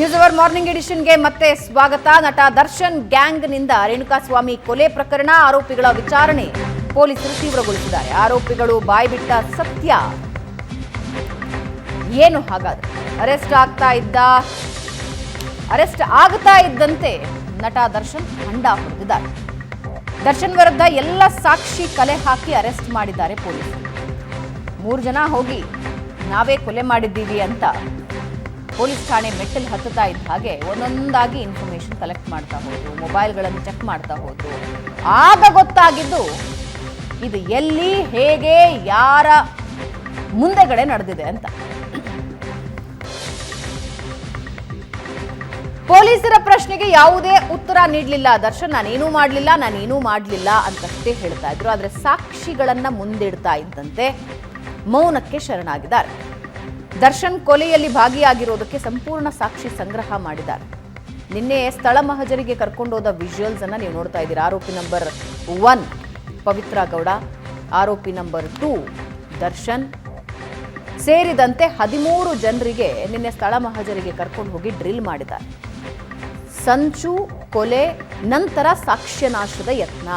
News hour morning ಎಡಿಷನ್ಗೆ ಮತ್ತೆ ಸ್ವಾಗತ. ನಟ ದರ್ಶನ್ ಗ್ಯಾಂಗ್ನಿಂದ ರೇಣುಕಾಸ್ವಾಮಿ ಕೊಲೆ ಪ್ರಕರಣ, ಆರೋಪಿಗಳ ವಿಚಾರಣೆ ಪೊಲೀಸರು ತೀವ್ರಗೊಳಿಸಿದ್ದಾರೆ. ಆರೋಪಿಗಳು ಬಾಯ್ಬಿಟ್ಟ ಸತ್ಯ. ಏನು ಹಾಗಾದ್ರೆ? ಅರೆಸ್ಟ್ ಆಗ್ತಾ ಇದ್ದ, ಅರೆಸ್ಟ್ ಆಗ್ತಾ ಇದ್ದಂತೆ ನಟ ದರ್ಶನ್ ಹಂಡ ಹೊಡೆದಿದ್ದಾರೆ. ದರ್ಶನ್ ವಿರುದ್ಧ ಎಲ್ಲ ಸಾಕ್ಷಿ ಕಲೆ ಹಾಕಿ ಅರೆಸ್ಟ್ ಮಾಡಿದ್ದಾರೆ ಪೊಲೀಸರು. ಮೂರು ಜನ ಹೋಗಿ, ನಾವೇ ಕೊಲೆ ಮಾಡಿದ್ದೀವಿ ಅಂತ ಪೊಲೀಸ್ ಠಾಣೆ ಮೆಟ್ಟಲು ಹತ್ತುತ್ತಾ ಇದ್ದ ಹಾಗೆ ಒಂದೊಂದಾಗಿ ಇನ್ಫಾರ್ಮೇಶನ್ ಕಲೆಕ್ಟ್ ಮಾಡ್ತಾ ಹೋದ್ರು ಮೊಬೈಲ್ಗಳನ್ನು ಚೆಕ್ ಮಾಡ್ತಾ ಹೋದ್ರು. ಆಗ ಗೊತ್ತಾಗಿದ್ದು ಇದು ಎಲ್ಲಿ, ಹೇಗೆ, ಯಾರ ಮುಂದೆಗಡೆ ನಡೆದಿದೆ ಅಂತ. ಪೊಲೀಸರ ಪ್ರಶ್ನೆಗೆ ಯಾವುದೇ ಉತ್ತರ ನೀಡಲಿಲ್ಲ. ದರ್ಶನ್, ನಾನೇನೂ ಮಾಡಲಿಲ್ಲ ನಾನೇನೂ ಮಾಡಲಿಲ್ಲ ಅಂತಷ್ಟೇ ಹೇಳ್ತಾ ಇದ್ರು. ಆದರೆ ಸಾಕ್ಷಿಗಳನ್ನ ಮುಂದಿಡ್ತಾ ಇದ್ದಂತೆ ಮೌನಕ್ಕೆ ಶರಣಾಗಿದ್ದಾರೆ. ದರ್ಶನ್ ಕೊಲೆಯಲ್ಲಿ ಭಾಗಿಯಾಗಿರೋದಕ್ಕೆ ಸಂಪೂರ್ಣ ಸಾಕ್ಷಿ ಸಂಗ್ರಹ ಮಾಡಿದ್ದಾರೆ. ನಿನ್ನೆ ಸ್ಥಳ ಮಹಜರಿಗೆ ಕರ್ಕೊಂಡೋದ ವಿಜುವಲ್ಸ್ ಅನ್ನ ನೀವು ನೋಡ್ತಾ ಇದ್ದೀರಾ. ಆರೋಪಿ ನಂಬರ್ ಒನ್ ಪವಿತ್ರ ಗೌಡ, ಆರೋಪಿ ನಂಬರ್ ಟೂ ದರ್ಶನ್. ಸೇರಿದಂತೆ ಹದಿಮೂರು ಜನರಿಗೆ ನಿನ್ನೆ ಸ್ಥಳ ಮಹಜರಿಗೆ ಕರ್ಕೊಂಡು ಹೋಗಿ ಡ್ರಿಲ್ ಮಾಡಿದ್ದಾರೆ. ಸಂಚು ಕೊಲೆ, ನಂತರ ಸಾಕ್ಷ್ಯನಾಶದ ಯತ್ನ.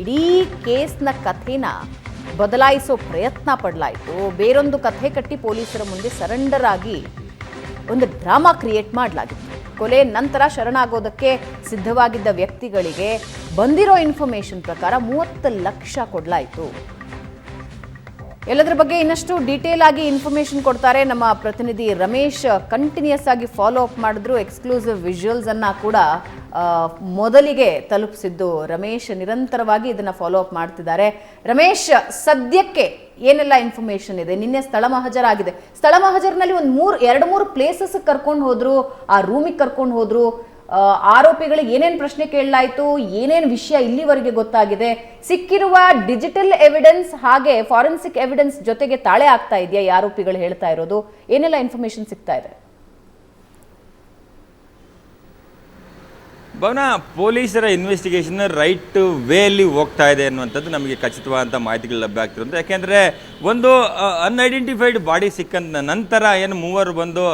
ಇಡೀ ಕೇಸ್ನ ಕಥೆನ ಬದಲಾಯಿಸೋ ಪ್ರಯತ್ನ ಪಡಲಾಯಿತು. ಬೇರೊಂದು ಕಥೆ ಕಟ್ಟಿ ಪೊಲೀಸರ ಮುಂದೆ ಸರೆಂಡರ್ ಆಗಿ ಒಂದು ಡ್ರಾಮಾ ಕ್ರಿಯೇಟ್ ಮಾಡಲಾಗಿತ್ತು. ಕೊಲೆ ನಂತರ ಶರಣಾಗೋದಕ್ಕೆ ಸಿದ್ಧವಾಗಿದ್ದ ವ್ಯಕ್ತಿಗಳಿಗೆ ಬಂದಿರೋ ಇನ್ಫಾರ್ಮೇಷನ್ ಪ್ರಕಾರ ಮೂವತ್ತು ಲಕ್ಷ ಕೊಡಲಾಯಿತು. ಎಲ್ಲದರ ಬಗ್ಗೆ ಇನ್ನಷ್ಟು ಡೀಟೇಲ್ ಆಗಿ ಇನ್ಫಾರ್ಮೇಶನ್ ಕೊಡ್ತಾರೆ ನಮ್ಮ ಪ್ರತಿನಿಧಿ ರಮೇಶ್. ಕಂಟಿನ್ಯೂಸ್ ಆಗಿ ಫಾಲೋ ಅಪ್ ಮಾಡಿದ್ರು ಎಕ್ಸ್ಕ್ಲೂಸಿವ್ ವಿಜುವಲ್ಸ್ ಅನ್ನ ಕೂಡ ಮೊದಲಿಗೆ ತಲುಪಿಸಿದ್ದು ರಮೇಶ್. ನಿರಂತರವಾಗಿ ಇದನ್ನ ಫಾಲೋ ಅಪ್ ಮಾಡ್ತಿದ್ದಾರೆ. ರಮೇಶ್, ಸದ್ಯಕ್ಕೆ ಏನೆಲ್ಲ ಇನ್ಫಾರ್ಮೇಶನ್ ಇದೆ? ನಿನ್ನೆ ಸ್ಥಳ ಮಹಜರಾಗಿದೆ. ಸ್ಥಳ ಮಹಜರ್ನಲ್ಲಿ ಒಂದು ಮೂರು, ಎರಡು ಮೂರು ಪ್ಲೇಸಸ್ ಕರ್ಕೊಂಡು ಹೋದ್ರು, ಆ ರೂಮಿಗೆ ಕರ್ಕೊಂಡು ಹೋದ್ರು. ಆರೋಪಿಗಳಿಗೆ ಏನೇನು ಪ್ರಶ್ನೆ ಕೇಳಲಾಯಿತು, ಏನೇನು ವಿಷಯ ಇಲ್ಲಿವರೆಗೆ ಗೊತ್ತಾಗಿದೆ, ಸಿಕ್ಕಿರುವ ಡಿಜಿಟಲ್ ಎವಿಡೆನ್ಸ್ ಹಾಗೆ ಫಾರೆನ್ಸಿಕ್ ಎವಿಡೆನ್ಸ್ ಜೊತೆಗೆ ತಾಳೆ ಆಗ್ತಾ ಇದೆಯಾ ಈ ಆರೋಪಿಗಳು ಹೇಳ್ತಾ ಇರೋದು? ಏನೆಲ್ಲ ಇನ್ಫಾರ್ಮೇಶನ್ ಸಿಗ್ತಾ ಇದೆ? ಭವನ ಪೊಲೀಸರ ಇನ್ವೆಸ್ಟಿಗೇಷನ್ ರೈಟ್ ವೇಲಿ ಹೋಗ್ತಾ ಇದೆ ಅನ್ನುವಂಥದ್ದು ನಮಗೆ ಖಚಿತವಾದಂಥ ಮಾಹಿತಿಗಳು ಲಭ್ಯ ಆಗ್ತಿರೋದು ಯಾಕೆಂದರೆ ಒಂದು ಅನ್ಐಡೆಂಟಿಫೈಡ್ ಬಾಡಿ ಸಿಕ್ಕಂತ ನಂತರ ಏನು ಮೂವರು ಬಂದು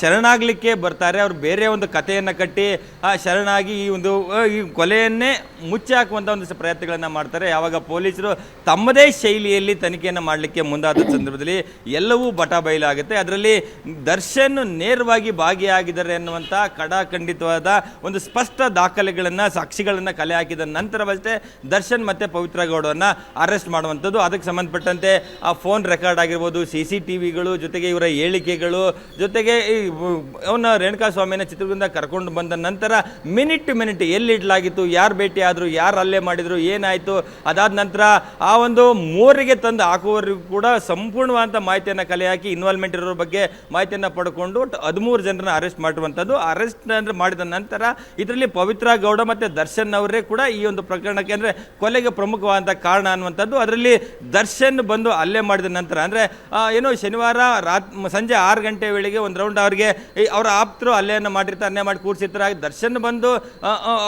ಶರಣಾಗಲಿಕ್ಕೆ ಬರ್ತಾರೆ. ಅವರು ಬೇರೆ ಒಂದು ಕಥೆಯನ್ನು ಕಟ್ಟಿ ಆ, ಶರಣಾಗಿ ಈ ಒಂದು ಈ ಕೊಲೆಯನ್ನೇ ಮುಚ್ಚಿ ಹಾಕುವಂಥ ಒಂದು ಪ್ರಯತ್ನಗಳನ್ನು ಮಾಡ್ತಾರೆ. ಯಾವಾಗ ಪೊಲೀಸರು ತಮ್ಮದೇ ಶೈಲಿಯಲ್ಲಿ ತನಿಖೆಯನ್ನು ಮಾಡಲಿಕ್ಕೆ ಮುಂದಾದ ಸಂದರ್ಭದಲ್ಲಿ ಎಲ್ಲವೂ ಬಟ ಬಯಲಾಗುತ್ತೆ. ಅದರಲ್ಲಿ ದರ್ಶನ್ ನೇರವಾಗಿ ಭಾಗಿಯಾಗಿದ್ದಾರೆ ಅನ್ನುವಂಥ ಕಡಾಖಂಡಿತವಾದ ಒಂದು ಸ್ಪಷ್ಟ ದಾಖಲೆಗಳನ್ನು, ಸಾಕ್ಷಿಗಳನ್ನು ಕಲೆ ಹಾಕಿದ ನಂತರವಷ್ಟೇ ದರ್ಶನ್ ಮತ್ತು ಪವಿತ್ರ ಅರೆಸ್ಟ್ ಮಾಡುವಂಥದ್ದು. ಅದಕ್ಕೆ ಸಂಬಂಧಪಟ್ಟಂತೆ ಆ ಫೋನ್ ರೆಕಾರ್ಡ್ ಆಗಿರ್ಬೋದು, ಸಿ ಸಿ ಟಿ ವಿಗಳು, ಜೊತೆಗೆ ಇವರ ಹೇಳಿಕೆಗಳು, ಜೊತೆಗೆ ಈ ಅವನ ರೇಣುಕಾ ಸ್ವಾಮಿನ ಚಿತ್ರದಿಂದ ಕರ್ಕೊಂಡು ಬಂದ ನಂತರ ಮಿನಿಟ್ ಟು ಮಿನಿಟ್ ಎಲ್ಲಿಡಲಾಗಿತ್ತು ಯಾರು ಭೇಟಿ ಆದರು, ಯಾರು ಅಲ್ಲೇ ಮಾಡಿದರು, ಏನಾಯಿತು, ಅದಾದ ನಂತರ ಆ ಒಂದು ಮೋರಿಗೆ ತಂದು ಹಾಕುವವರಿಗೂ ಕೂಡ ಸಂಪೂರ್ಣವಾದಂಥ ಮಾಹಿತಿಯನ್ನು ಕಲೆ ಹಾಕಿ ಇನ್ವಾಲ್ವ್ಮೆಂಟ್ ಇರೋರ ಬಗ್ಗೆ ಮಾಹಿತಿಯನ್ನು ಪಡ್ಕೊಂಡು ಒಟ್ಟು ಹದಿಮೂರು ಜನರನ್ನು ಅರೆಸ್ಟ್ ಮಾಡಿರುವಂಥದ್ದು. ಅರೆಸ್ಟ್ ಮಾಡಿದ ನಂತರ ಇದರಲ್ಲಿ ಪವಿತ್ರ ಗೌಡ ಮತ್ತು ದರ್ಶನ್ ಅವರೇ ಕೂಡ ಈ ಒಂದು ಪ್ರಕರಣಕ್ಕೆ ಅಂದರೆ ಕೊಲೆಗೆ ಪ್ರಮುಖವಾದಂಥ ಕಾರಣ ಅನ್ನುವಂಥದ್ದು. ಅದರಲ್ಲಿ ದರ್ಶನ್ ಬಂದು ಅಲ್ಲೇ ಮಾಡಿದ ನಂತರ ಅಂದರೆ ಏನೋ ಶನಿವಾರ ರಾತ್, ಸಂಜೆ ಆರು ಗಂಟೆ ವೇಳೆಗೆ ಒಂದು ರೌಂಡ್ ಅವರಿಗೆ ಅವರ ಆಪ್ತರು ಹಲ್ಲೆಯನ್ನು ಮಾಡಿರ್ತಾರೆ, ಹಲ್ಲೆ ಮಾಡಿ ಕೂರಿಸಿರ್ತಾರೆ. ಹಾಗೆ ದರ್ಶನ್ ಬಂದು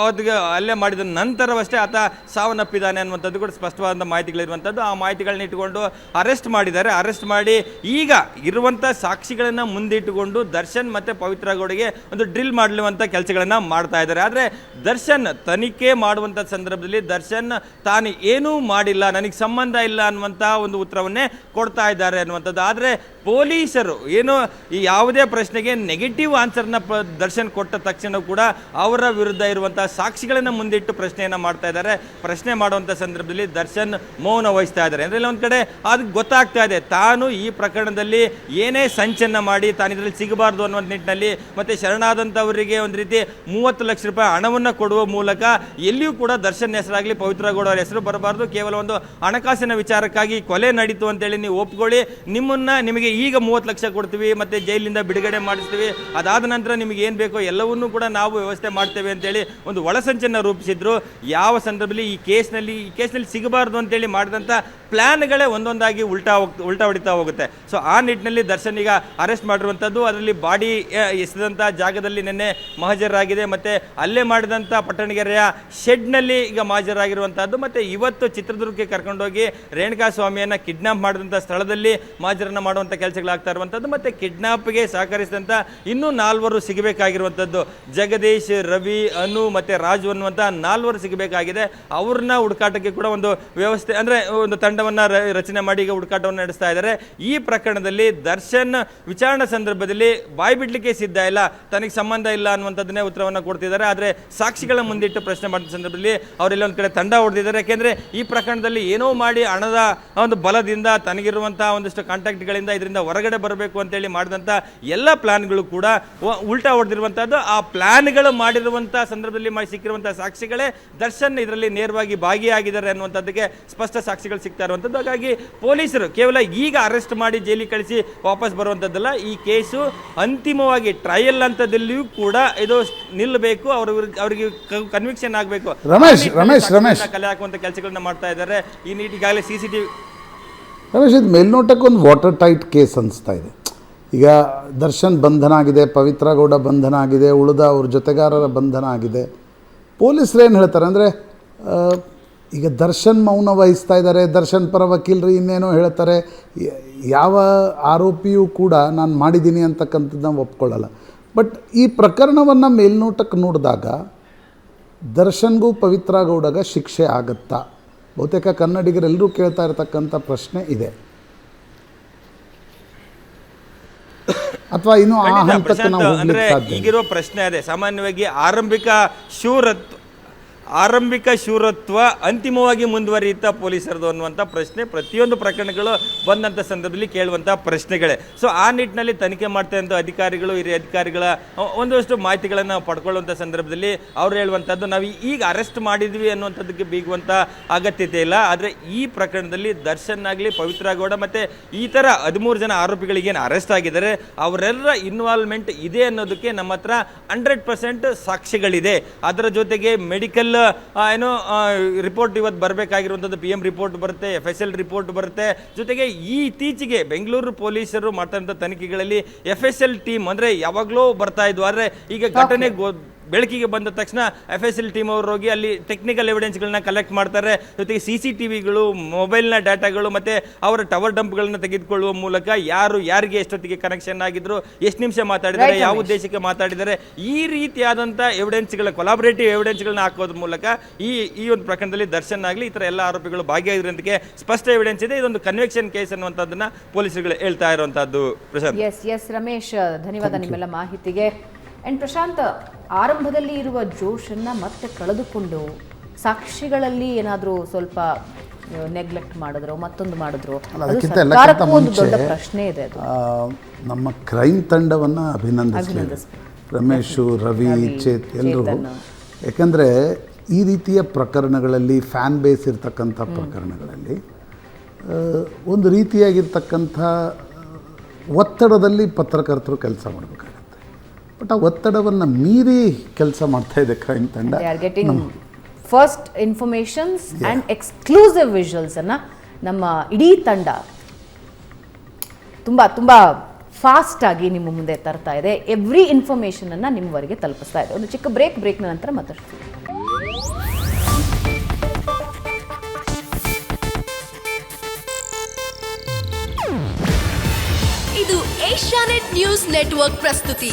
ಅವ್ರಿಗೆ ಅಲ್ಲೇ ಮಾಡಿದ ನಂತರವಷ್ಟೇ ಆತ ಸಾವನ್ನಪ್ಪಿದ್ದಾನೆ ಅನ್ನುವಂಥದ್ದು ಕೂಡ ಸ್ಪಷ್ಟವಾದ ಮಾಹಿತಿಗಳಿರುವಂಥದ್ದು. ಆ ಮಾಹಿತಿಗಳನ್ನ ಇಟ್ಟುಕೊಂಡು ಅರೆಸ್ಟ್ ಮಾಡಿದ್ದಾರೆ. ಅರೆಸ್ಟ್ ಮಾಡಿ ಈಗ ಇರುವಂಥ ಸಾಕ್ಷಿಗಳನ್ನು ಮುಂದಿಟ್ಟುಕೊಂಡು ದರ್ಶನ್ ಮತ್ತು ಪವಿತ್ರ ಗೌಡಿಗೆ ಒಂದು ಡ್ರಿಲ್ ಮಾಡಲಿರುವಂಥ ಕೆಲಸಗಳನ್ನು ಮಾಡ್ತಾ ಇದ್ದಾರೆ. ಆದರೆ ದರ್ಶನ್ ತನಿಖೆ ಮಾಡುವಂಥ ಸಂದರ್ಭದಲ್ಲಿ ದರ್ಶನ್ ತಾನು ಏನೂ ಮಾಡಿಲ್ಲ, ನನಗೆ ಸಂಬಂಧ ಇಲ್ಲ ಅನ್ನುವಂಥ ಒಂದು ಉತ್ತರವನ್ನೇ ಕೊಡ್ತಾ ಇದ್ದಾರೆ ಅನ್ನುವಂಥದ್ದು. ಆದರೆ ಪೊಲೀಸರು ಏನು ಈ ಯಾವುದೇ ಪ್ರಶ್ನೆಗೆ ನೆಗೆಟಿವ್ ಆನ್ಸರ್ನ ಪ ದರ್ಶನ್ ಕೊಟ್ಟ ತಕ್ಷಣ ಕೂಡ ಅವರ ವಿರುದ್ಧ ಇರುವಂಥ ಸಾಕ್ಷಿಗಳನ್ನು ಮುಂದಿಟ್ಟು ಪ್ರಶ್ನೆಯನ್ನು ಮಾಡ್ತಾ ಇದ್ದಾರೆ. ಪ್ರಶ್ನೆ ಮಾಡುವಂಥ ಸಂದರ್ಭದಲ್ಲಿ ದರ್ಶನ್ ಮೌನ ವಹಿಸ್ತಾ ಇದ್ದಾರೆ. ಅಂದರೆ ಒಂದು ಕಡೆ ಅದು ಗೊತ್ತಾಗ್ತಾ ಇದೆ. ತಾನು ಈ ಪ್ರಕರಣದಲ್ಲಿ ಏನೇ ಸಂಚನ್ನು ಮಾಡಿ ತಾನು ಇದರಲ್ಲಿ ಸಿಗಬಾರ್ದು ಅನ್ನುವಂಥ ನಿಟ್ಟಿನಲ್ಲಿ ಮತ್ತು ಶರಣಾದಂಥವರಿಗೆ ಒಂದು ರೀತಿ ಮೂವತ್ತು ಲಕ್ಷ ರೂಪಾಯಿ ಹಣವನ್ನು ಕೊಡುವ ಮೂಲಕ ಎಲ್ಲಿಯೂ ಕೂಡ ದರ್ಶನ್ ಹೆಸರಾಗಲಿ, ಪವಿತ್ರ ಗೌಡ ಅವರ ಹೆಸರು ಬರಬಾರ್ದು. ಕೇವಲ ಒಂದು ಹಣಕಾಸಿನ ವಿಚಾರಕ್ಕಾಗಿ ಕೊಲೆ ನಡೀತು ಅಂತೇಳಿ ನೀವು ಒಪ್ಕೊಳ್ಳಿ. ನಿಮ್ಮನ್ನು ನಿಮಗೆ ಈಗ ಮೂವತ್ತು ಲಕ್ಷ ಕೊಡ್ತೀವಿ, ಮತ್ತು ಜೈಲಿಂದ ಬಿಡುಗಡೆ ಮಾಡಿಸ್ತೀವಿ. ಅದಾದ ನಂತರ ನಿಮಗೆ ಏನು ಬೇಕೋ ಎಲ್ಲವನ್ನೂ ಕೂಡ ನಾವು ವ್ಯವಸ್ಥೆ ಮಾಡ್ತೇವೆ ಅಂತೇಳಿ ಒಂದು ಒಳಸಂಚನ್ನು ರೂಪಿಸಿದ್ರು. ಯಾವ ಸಂದರ್ಭದಲ್ಲಿ ಈ ಕೇಸ್ನಲ್ಲಿ ಈ ಕೇಸ್ನಲ್ಲಿ ಸಿಗಬಾರ್ದು ಅಂತೇಳಿ ಮಾಡಿದಂಥ ಪ್ಲ್ಯಾನ್ಗಳೇ ಒಂದೊಂದಾಗಿ ಉಲ್ಟಾ ಹೋಗ್ತಾ ಉಲ್ಟಾ ಹೊಡಿತಾ ಹೋಗುತ್ತೆ. ಸೊ ಆ ನಿಟ್ಟಿನಲ್ಲಿ ದರ್ಶನ್ ಈಗ ಅರೆಸ್ಟ್ ಮಾಡಿರುವಂಥದ್ದು ಅದರಲ್ಲಿ ಬಾಡಿ ಎಸೆದಂಥ ಜಾಗದಲ್ಲಿ ನಿನ್ನೆ ಮಹಜರಾಗಿದೆ, ಮತ್ತು ಅಲ್ಲೇ ಮಾಡಿದಂಥ ಪಟ್ಟಣಗೆರೆಯ ಶೆಡ್ನಲ್ಲಿ ಈಗ ಮಾಜರಾಗಿರುವಂಥದ್ದು ಮತ್ತು ಇವತ್ತು ಚಿತ್ರದುರ್ಗಕ್ಕೆ ಕರ್ಕೊಂಡೋಗಿ ರೇಣುಕಾ ಸ್ವಾಮಿಯನ್ನು ಕಿಡ್ನಾಪ್ ಮಾಡಿದಂಥ ಸ್ಥಳದಲ್ಲಿ ಮಾಜರನ್ನು ಮಾಡುವಂಥ ಕೆಲಸಗಳಾಗ್ತಾ ಇರುವಂಥದ್ದು ಮತ್ತೆ ಕಿಡ್ನಾಪ್ಗೆ ಸಹಕರಿಸಿದಂಥ ಇನ್ನೂ ನಾಲ್ವರು ಸಿಗಬೇಕಾಗಿರುವಂಥದ್ದು. ಜಗದೀಶ್, ರವಿ, ಅನು ಮತ್ತೆ ರಾಜು ಅನ್ನುವಂಥ ನಾಲ್ವರು ಸಿಗಬೇಕಾಗಿದೆ. ಅವ್ರನ್ನ ಹುಡುಕಾಟಕ್ಕೆ ಕೂಡ ಒಂದು ವ್ಯವಸ್ಥೆ ಅಂದ್ರೆ ಒಂದು ತಂಡವನ್ನ ರಚನೆ ಮಾಡಿ ಈಗ ಹುಡುಕಾಟವನ್ನು ನಡೆಸ್ತಾ ಇದ್ದಾರೆ. ಈ ಪ್ರಕರಣದಲ್ಲಿ ದರ್ಶನ್ ವಿಚಾರಣಾ ಸಂದರ್ಭದಲ್ಲಿ ಬಾಯಿ ಬಿಡ್ಲಿಕ್ಕೆ ಸಿದ್ಧ ಇಲ್ಲ. ತನಗೆ ಸಂಬಂಧ ಇಲ್ಲ ಅನ್ನುವಂಥದ್ದನ್ನೇ ಉತ್ತರವನ್ನು ಕೊಡ್ತಿದ್ದಾರೆ. ಆದರೆ ಸಾಕ್ಷಿಗಳ ಮುಂದಿಟ್ಟು ಪ್ರಶ್ನೆ ಮಾಡಿದ ಸಂದರ್ಭದಲ್ಲಿ ಅವರೆಲ್ಲ ಒಂದು ಕಡೆ ತಂಡ ಹೊಡೆದಿದ್ದಾರೆ. ಯಾಕೆಂದರೆ ಈ ಪ್ರಕರಣದಲ್ಲಿ ಏನೋ ಮಾಡಿ ಹಣದ ಒಂದು ಬಲದಿಂದ ತನಗಿರುವಂತಹ ಒಂದಿಷ್ಟು ಕಾಂಟ್ಯಾಕ್ಟ್ಗಳಿಂದ ಇದರಿಂದ ಹೊರಗಡೆ ಬರಬೇಕು ಅಂತೇಳಿ ಮಾಡಿದಂಥ ಎಲ್ಲ ಪ್ಲಾನ್ಗಳು ಕೂಡ ಉಲ್ಟಾ ಹೊಡೆದಿರುವಂಥದ್ದು ಆ ಪ್ಲಾನ್ಗಳು ಮಾಡಿರುವಂಥ ಸಂದರ್ಭದಲ್ಲಿ ಮಾಡಿ ಸಿಕ್ಕಿರುವಂಥ ಸಾಕ್ಷಿಗಳೇ ದರ್ಶನ್ ಇದರಲ್ಲಿ ನೇರವಾಗಿ ಭಾಗಿಯಾಗಿದ್ದಾರೆ ಅನ್ನುವಂಥದ್ದಕ್ಕೆ ಸ್ಪಷ್ಟ ಸಾಕ್ಷಿಗಳು ಸಿಗ್ತಾ ಇರುವಂಥದ್ದು ಹಾಗಾಗಿ ಪೊಲೀಸರು ಕೇವಲ ಈಗ ಅರೆಸ್ಟ್ ಮಾಡಿ ಜೈಲಿಗೆ ಕಳಿಸಿ ವಾಪಸ್ ಬರುವಂಥದ್ದಲ್ಲ ಈ ಕೇಸು ಅಂತಿಮವಾಗಿ ಟ್ರಯಲ್ ಹಂತದಲ್ಲಿಯೂ ಕೂಡ ಇದು ನಿಲ್ಲಬೇಕು. ಅವ್ರ ಅವರಿಗೆ ಕನ್ವಿಕ್ಷನ್ ಆಗಬೇಕು. ರಮೇಶ್, ರಮೇಶ್, ರಮೇಶ್. ಕಲೆ ಹಾಕುವಂಥ ಕೆಲಸಗಳನ್ನ ಮಾಡ್ತಾ ಇದ್ದಾರೆ. ಈ ನೀಟ್ ಈಗಾಗಲೇ ಸಿ ಸಿ ಟಿವಿ ರಮೇಶ್, ಇದು ಮೇಲ್ನೋಟಕ್ಕೆ ಒಂದು ವಾಟರ್ ಟೈಟ್ ಕೇಸ್ ಅನಿಸ್ತಾ ಇದೆ. ಈಗ ದರ್ಶನ್ ಬಂಧನ ಆಗಿದೆ ಪವಿತ್ರ ಗೌಡ ಬಂಧನ ಆಗಿದೆ ಉಳಿದ ಅವ್ರ ಜೊತೆಗಾರರ ಬಂಧನ ಆಗಿದೆ ಪೊಲೀಸರು ಏನು ಹೇಳ್ತಾರೆ ಅಂದರೆ ಈಗ ದರ್ಶನ್ ಮೌನ ವಹಿಸ್ತಾ ಇದ್ದಾರೆ, ದರ್ಶನ್ ಪರ ವಕೀಲರು ಇನ್ನೇನೋ ಹೇಳ್ತಾರೆ. ಯಾವ ಆರೋಪಿಯೂ ಕೂಡ ನಾನು ಮಾಡಿದ್ದೀನಿ ಅಂತಕ್ಕಂಥದ್ದನ್ನ ಒಪ್ಕೊಳ್ಳಲ್ಲ. ಬಟ್ ಈ ಪ್ರಕರಣವನ್ನು ಮೇಲ್ನೋಟಕ್ಕೆ ನೋಡಿದಾಗ ದರ್ಶನ್ಗೂ ಪವಿತ್ರ ಗೌಡಗ ಶಿಕ್ಷೆ ಆಗತ್ತಾ? ಬಹುತೇಕ ಕನ್ನಡಿಗರೆಲ್ಲರೂ ಕೇಳ್ತಾ ಇರತಕ್ಕಂಥ ಪ್ರಶ್ನೆ ಇದೆ ಅಥವಾ ಇನ್ನು ಆ ಹಂತಕ್ಕೆ ನಾವು ಅಂದ್ರೆ ಹೋಗ್ಲಿಕ್ಕೆ ಸಾಧ್ಯ ಇಲ್ಲ. ಈಗಿರೋ ಪ್ರಶ್ನೆ ಅದೇ ಸಾಮಾನ್ಯವಾಗಿ ಆರಂಭಿಕ ಶೂರತ್ವ ಆರಂಭಿಕ ಶೂರತ್ವ ಅಂತಿಮವಾಗಿ ಮುಂದುವರಿಯುತ್ತಾ ಪೊಲೀಸರದು ಅನ್ನುವಂಥ ಪ್ರಶ್ನೆ ಪ್ರತಿಯೊಂದು ಪ್ರಕರಣಗಳು ಬಂದಂಥ ಸಂದರ್ಭದಲ್ಲಿ ಕೇಳುವಂಥ ಪ್ರಶ್ನೆಗಳೇ. ಸೊ ಆ ನಿಟ್ಟಿನಲ್ಲಿ ತನಿಖೆ ಮಾಡ್ತಾ ಅಧಿಕಾರಿಗಳು, ಹಿರಿಯ ಅಧಿಕಾರಿಗಳ ಒಂದಷ್ಟು ಮಾಹಿತಿಗಳನ್ನು ಪಡ್ಕೊಳ್ಳುವಂಥ ಸಂದರ್ಭದಲ್ಲಿ ಅವ್ರು ಹೇಳುವಂಥದ್ದು ನಾವು ಈಗ ಅರೆಸ್ಟ್ ಮಾಡಿದ್ವಿ ಅನ್ನುವಂಥದ್ದಕ್ಕೆ ಬೀಗುವಂಥ ಅಗತ್ಯತೆ ಇಲ್ಲ. ಆದರೆ ಈ ಪ್ರಕರಣದಲ್ಲಿ ದರ್ಶನ್ ಆಗಲಿ, ಪವಿತ್ರ ಗೌಡ ಮತ್ತು ಈ ಥರ ಹದಿಮೂರು ಜನ ಆರೋಪಿಗಳಿಗೇನು ಅರೆಸ್ಟ್ ಆಗಿದ್ದಾರೆ, ಅವರೆಲ್ಲರ ಇನ್ವಾಲ್ವ್ಮೆಂಟ್ ಇದೆ ಅನ್ನೋದಕ್ಕೆ ನಮ್ಮ ಹತ್ರ ಹಂಡ್ರೆಡ್ ಪರ್ಸೆಂಟ್ ಸಾಕ್ಷ್ಯಗಳಿದೆ ಅದರ ಜೊತೆಗೆ ಮೆಡಿಕಲ್ ಏನು ರಿಪೋರ್ಟ್ ಇವತ್ತು ಬರಬೇಕಾಗಿರುವಂಥದ್ದು ಪಿ ಎಂ ರಿಪೋರ್ಟ್ ಬರುತ್ತೆ ಎಫ್ ಎಸ್ ಎಲ್ ರಿಪೋರ್ಟ್ ಬರುತ್ತೆ. ಜೊತೆಗೆ ಈ ಇತ್ತೀಚೆಗೆ ಬೆಂಗಳೂರು ಪೊಲೀಸರು ಮಾಡ್ತಾ ತನಿಖೆಗಳಲ್ಲಿ ಎಫ್ ಎಸ್ ಎಲ್ ಟೀಮ್ ಅಂದ್ರೆ ಯಾವಾಗಲೂ ಬರ್ತಾ ಇದ್ವು. ಆದ್ರೆ ಈಗ ಘಟನೆ ಗೊ- ಬೆಳಕಿಗೆ ಬಂದ ತಕ್ಷಣ ಎಫ್ ಎಸ್ ಎಲ್ ಟೀಮ್ ಅವರು ಹೋಗಿ ಅಲ್ಲಿ ಟೆಕ್ನಿಕಲ್ ಎವಿಡೆನ್ಸ್ಗಳನ್ನ ಕಲೆಕ್ಟ್ ಮಾಡ್ತಾರೆ. ಜೊತೆಗೆ ಸಿ ಸಿ ಟಿ ವಿಗಳು ಮೊಬೈಲ್ನ ಡಾಟಾಗಳು ಮತ್ತು ಅವರ ಟವರ್ ಡಂಪ್ಗಳನ್ನ ತೆಗೆದುಕೊಳ್ಳುವ ಮೂಲಕ ಯಾರು ಯಾರಿಗೆ ಎಷ್ಟೊತ್ತಿಗೆ ಕನೆಕ್ಷನ್ ಆಗಿದ್ರು ಎಷ್ಟು ನಿಮಿಷ ಮಾತಾಡಿದ್ದಾರೆ ಯಾವ ಉದ್ದೇಶಕ್ಕೆ ಮಾತಾಡಿದ್ದಾರೆ ಈ ರೀತಿಯಾದಂಥ ಎವಿಡೆನ್ಸ್ಗಳ ಕೊಲಾಬರೇಟಿವ್ ಎವಿಡೆನ್ಸ್ಗಳನ್ನ ಹಾಕೋದ್ರ ಮೂಲಕ ಈ ಈ ಒಂದು ಪ್ರಕರಣದಲ್ಲಿ ದರ್ಶನ್ ಆಗಲಿ ಈ ಥರ ಎಲ್ಲ ಆರೋಪಿಗಳು ಭಾಗಿಯಾಗಿರೋದಕ್ಕೆ ಸ್ಪಷ್ಟ ಎವಿಡೆನ್ಸ್ ಇದೆ. ಇದೊಂದು ಕನ್ವೆಕ್ಷನ್ ಕೇಸ್ ಅನ್ನುವಂಥದ್ದನ್ನ ಪೊಲೀಸರುಗಳು ಹೇಳ್ತಾ ಇರುವಂತಹದ್ದು ಪ್ರಶಾಂತ್. ಎಸ್ ಎಸ್ ರಮೇಶ್ ಧನ್ಯವಾದ ನಿಮ್ಮೆಲ್ಲ ಮಾಹಿತಿಗೆ. ಅಂಡ್ ಪ್ರಶಾಂತ್ ಆರಂಭದಲ್ಲಿ ಇರುವ ಜೋಶನ್ನು ಮತ್ತೆ ಕಳೆದುಕೊಂಡು ಸಾಕ್ಷಿಗಳಲ್ಲಿ ಏನಾದರೂ ಸ್ವಲ್ಪ ನೆಗ್ಲೆಕ್ಟ್ ಮಾಡಿದ್ರು ಮತ್ತೊಂದು ಮಾಡಿದ್ರು ದೊಡ್ಡ ಪ್ರಶ್ನೆ ಇದೆ ನಮ್ಮ ಕ್ರೈಮ್ ತಂಡವನ್ನು ಅಭಿನಂದಿಸ್ಲಿ ರಮೇಶ್ ರವಿ ಚೇತ್ ಎಲ್ಲರೂ. ಯಾಕಂದರೆ ಈ ರೀತಿಯ ಪ್ರಕರಣಗಳಲ್ಲಿ ಫ್ಯಾನ್ ಬೇಸ್ ಇರ್ತಕ್ಕಂಥ ಪ್ರಕರಣಗಳಲ್ಲಿ ಒಂದು ರೀತಿಯಾಗಿರ್ತಕ್ಕಂಥ ಒತ್ತಡದಲ್ಲಿ ಪತ್ರಕರ್ತರು ಕೆಲಸ ಮಾಡಬೇಕಾಗತ್ತೆ. ಬಟ್ ಆ ಒತ್ತಡವನ್ನು ಮೀರಿ ಕೆಲಸ ಮಾಡ್ತಾ ಇದೆ ಕ್ರೈಮ್ ತಂಡ. First informations and exclusive visuals ಅನ್ನ ನಮ್ಮ ಇಡೀ ತಂಡ ತುಂಬ ತುಂಬ ಫಾಸ್ಟಾಗಿ ಆಗಿ ನಿಮ್ಮ ಮುಂದೆ ತರ್ತಾ ಇದೆ. ಎವ್ರಿ ಇನ್ಫಾರ್ಮೇಷನನ್ನು ಅನ್ನ ನಿಮ್ಮವರೆಗೆ ತಲುಪಿಸ್ತಾ ಇದೆ. ಒಂದು ಚಿಕ್ಕ ಬ್ರೇಕ್ ಬ್ರೇಕ್ನ ನಂತರ ಮಾತಾಡ್ತೀವಿ ಇದು ಏಷ್ಯಾನೆಟ್ ನ್ಯೂಸ್ ನೆಟ್ವರ್ಕ್ ಪ್ರಸ್ತುತಿ.